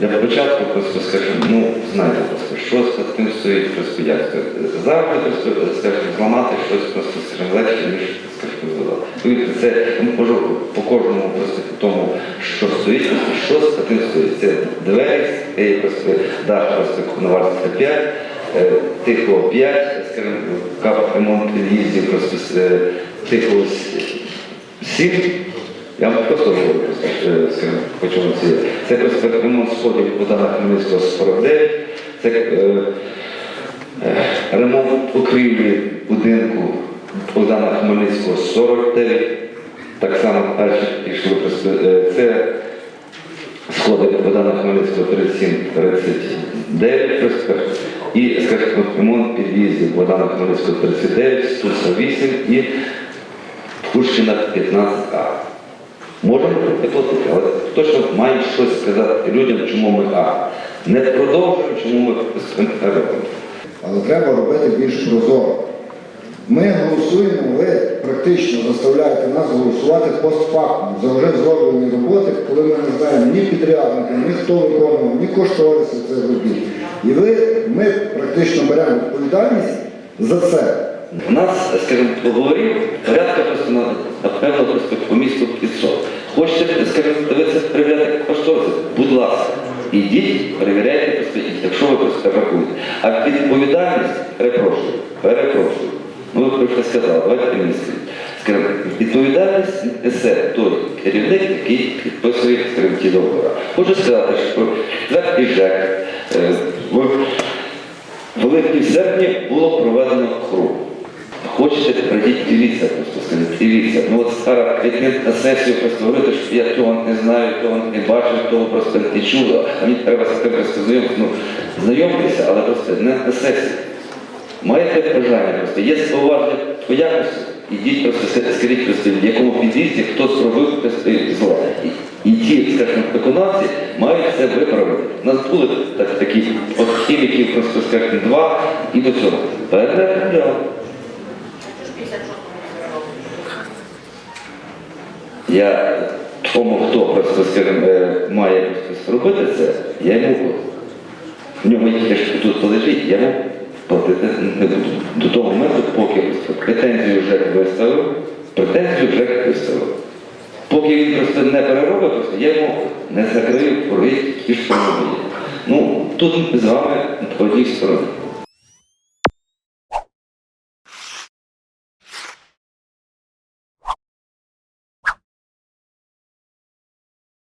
Для початку просто скажімо, ну знаєте просто, що за тим стоїть просто як. Завжди просто скажімо, зламати щось просто скажімо, легше, ніж скажімо, зламати. Повірте, це можу по кожному просто по тому, що стоїть, просто що за тим стоїть. Це двері, просто дах просто вартості 5, е, тихо 5, скажімо, кап ремонт під'їздів просто е, тихо 7. Я вам просто е, хочу вам це. Це просто ремонт сходів Богдана Хмельницького 49, це е, е, ремонт покрівлі будинку Богдана Хмельницького 49. Так само перші пішли Це сходи Богдана Хмельницького 37, 39 проспект. І, скажімо, ремонт під'їздів Богдана Хмельницького 39, Стуса 8 і Пущина 15А. Можемо не платити, але точно маємо щось сказати людям, чому ми А. Не продовжуємо, чому ми не робимо. Але треба робити більш прозоро. Ми голосуємо, ви практично заставляєте нас голосувати постфактум за вже зроблені роботи, коли ми не знаємо ні підрядника, ні хто виконував, ні кошториси цих робіт. І ви, ми практично беремо відповідальність за це. У нас, скажімо, договорів порядка просто напевно по місту 500. Хочете, скажімо, дивитися, перевіряти кошториси? Будь ласка, ідіть, перевіряйте просто, якщо ви просто рахуєте. А відповідальність, перепрошую, перепрошую. Ну, ви просто сказали, давайте. Скажімо, відповідальність несе той керівник, який підписує ті договори. Хочу сказати, що твердий ЖЕК е, в великій серпні було проведено круг. Хочете, прийдіть, дивіться, просто дивіться. Ну от відмін на сесію просто говорити, що я того не знаю, того не бачив, того просто не чув, а мені треба з тим просто знайомитися. Ну, знайомтеся, але просто не на сесії. Маєте бажання просто, є зауваження по якості, ідіть просто скажіть просто, в якому під'їзді хто зробив зло. І ті, скажімо, виконавці мають це виправити. У нас були так, такі от хіміків, просто скажімо, два і до цього. Переправляли. Я тому, хто скажімо, е, має зробити це, я йому в нього є тут полежить, я йому платити не буду. До того моменту, поки претензію вже виставив, претензію вже виставив. Поки він просто не переробить, я йому не закрию в нього. Ну, тут з вами по одній стороні.